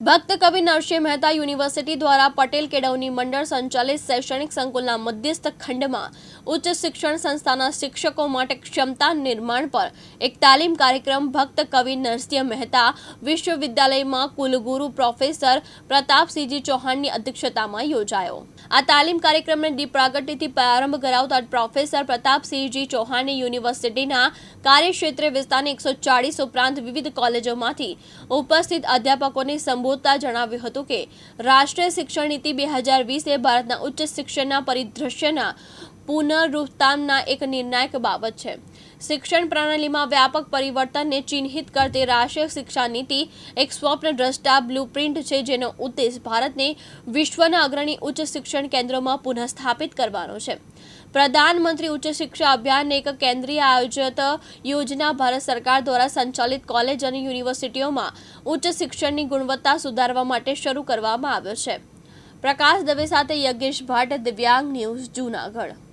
ભક્ત કવિ નરસિંહ મહેતા યુનિવર્સિટી દ્વારા પટેલ કેળવણી મંડળ સંચાલિત શૈક્ષણિક સંકુલના મધ્યસ્થ ખંડમાં ઉચ્ચ શિક્ષણ સંસ્થાના શિક્ષકો માટે ક્ષમતા નિર્માણ પર એક તાલીમ કાર્યક્રમ ભક્ત કવિ નરસિંહ મહેતા વિશ્વવિદ્યાલયમાં કુલગુરુ પ્રોફેસર પ્રતાપસિંહજી ચૌહાણની અધ્યક્ષતામાં યોજાયો. આ તાલીમ કાર્યક્રમને દીપ પ્રાગટ્યથી પ્રારંભ કરાવતા પ્રોફેસર પ્રતાપસિંહજી ચૌહાણે યુનિવર્સિટીના કાર્યક્ષેત્ર વિસ્તારની એકસો ચાળીસ ઉપરાંત વિવિધ કોલેજોમાંથી ઉપસ્થિત અધ્યાપકોને સંબોધતા જણાવ્યું હતું કે રાષ્ટ્રીય શિક્ષણ નીતિ બે હજાર વીસે ભારતના ઉચ્ચ શિક્ષણના પરિદ્રશ્યના પુનરુત્થાનના એક નિર્ણાયક બાબત છે. શિક્ષણ પ્રણાલીમાં વ્યાપક પરિવર્તનને ચિહ્નિત કરતી રાષ્ટ્રીય શિક્ષા નીતિ એક સ્વપ્ન દ્રષ્ટા બ્લુપ્રિન્ટ છે જેનો ઉદ્દેશ ભારતને વિશ્વના અગ્રણી ઉચ્ચ શિક્ષણ કેન્દ્રોમાં પુનઃસ્થાપિત કરવાનો છે. પ્રધાનમંત્રી ઉચ્ચ શિક્ષા અભિયાન એક કેન્દ્રીય આયોજિત યોજના ભારત સરકાર દ્વારા સંચાલિત કોલેજ અને યુનિવર્સિટીઓમાં ઉચ્ચ શિક્ષણની ગુણવત્તા સુધારવા માટે શરૂ કરવામાં આવ્યો છે. પ્રકાશ દવે સાથે યજ્ઞેશ ભટ્ટ, દિવ્યાંગ ન્યૂઝ જૂનાગઢ.